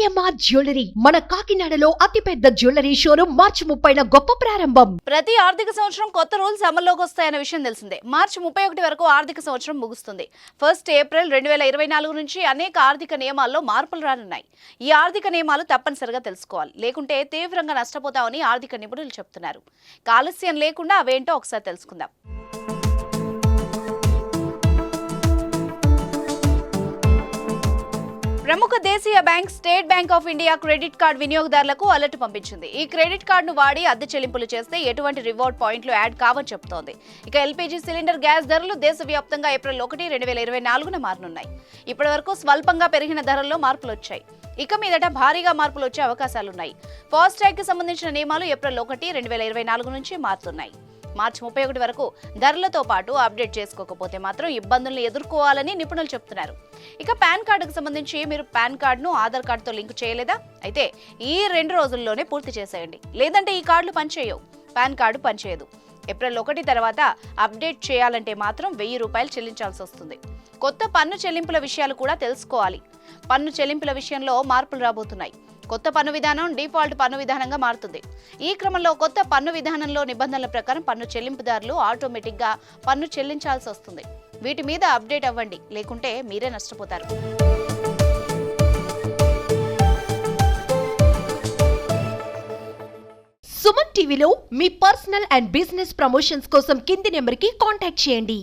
AMR jewellery? మన కాకినాడలో అతిపెద్ద జ్యువెలరీ షోరూమ్ మార్చి ముప్పైన గొప్ప ప్రారంభం. ప్రతి ఆర్థిక సంవత్సరం కొత్త రూల్స్ అమల్లోకి వస్తాయన్న విషయం తెలిసిందే. మార్చి ముప్పై ఒకటి వరకు ఆర్థిక సంవత్సరం ముగుస్తుంది. ఫస్ట్ ఏప్రిల్ రెండు వేల ఇరవై నాలుగు నుంచి అనేక ఆర్థిక నియమాల్లో మార్పులు రానున్నాయి. ఈ ఆర్థిక నియమాలు తప్పనిసరిగా తెలుసుకోవాలి. లేకుంటే తీవ్రంగా నష్టపోతామని ఆర్థిక నిపుణులు చెప్తున్నారు. కాలుష్యం లేకుండా అవేంటో ఒకసారి తెలుసుకుందాం. ప్రముఖ దేశీయ bank State Bank of India credit card వినియోగదారులకు అలర్ట్ పంపించింది. ఈ క్రెడిట్ కార్డును వాడి అద్దె చెల్లింపులు చేస్తే ఎటువంటి రివార్డ్ పాయింట్లు యాడ్ కావని చెబుతోంది. ఇక ఎల్పీజీ సిలిండర్ గ్యాస్ ధరలు దేశవ్యాప్తంగా ఏప్రిల్ ఒకటి రెండు వేల ఇరవై నాలుగున మారనున్నాయి. ఇప్పటి వరకు స్వల్పంగా పెరిగిన ధరల్లో మార్పులు వచ్చాయి ఇక మీదట భారీగా మార్పులు వచ్చే అవకాశాలున్నాయి. ఫాస్టాగ్కి సంబంధించిన నియమాలు ఏప్రిల్ ఒకటి రెండు వేల ఇరవై నాలుగు నుంచి మారుతున్నాయి. మార్చి ముప్పై ఒకటి వరకు ధరలతో పాటు అప్డేట్ చేసుకోకపోతే మాత్రం ఇబ్బందులను ఎదుర్కోవాలని నిపుణులు చెప్తున్నారు. ఇక పాన్ కార్డుకు సంబంధించి మీరు పాన్ కార్డును ఆధార్ కార్డుతో లింక్ చేయలేదా? అయితే ఈ రెండు రోజుల్లోనే పూర్తి చేసేయండి. లేదంటే ఈ కార్డులు పనిచేయవు. పాన్ కార్డు పనిచేయదు. ఏప్రిల్ ఒకటి తర్వాత అప్డేట్ చేయాలంటే మాత్రం వెయ్యి రూపాయలు చెల్లించాల్సి వస్తుంది. కొత్త పన్ను చెల్లింపుల విషయాలు కూడా తెలుసుకోవాలి. పన్ను చెల్లింపుల విషయంలో మార్పులు రాబోతున్నాయి. కొత్త పన్ను విధానం డిఫాల్ట్ పన్ను విధానంగా మారుతుంది. ఈ క్రమంలో కొత్త పన్ను విధానంలో నిబంధనల ప్రకారం పన్ను చెల్లింపుదారులు ఆటోమేటిక్గా పన్ను చెల్లించాల్సి వస్తుంది. వీటి మీద అప్డేట్ అవ్వండి. లేకుంటే మీరే నష్టపోతారు. సుమన్ టీవీలో మీ పర్సనల్ అండ్ బిజినెస్ ప్రమోషన్స్ కోసం కింది నెంబర్కి కాంటాక్ట్ చేయండి.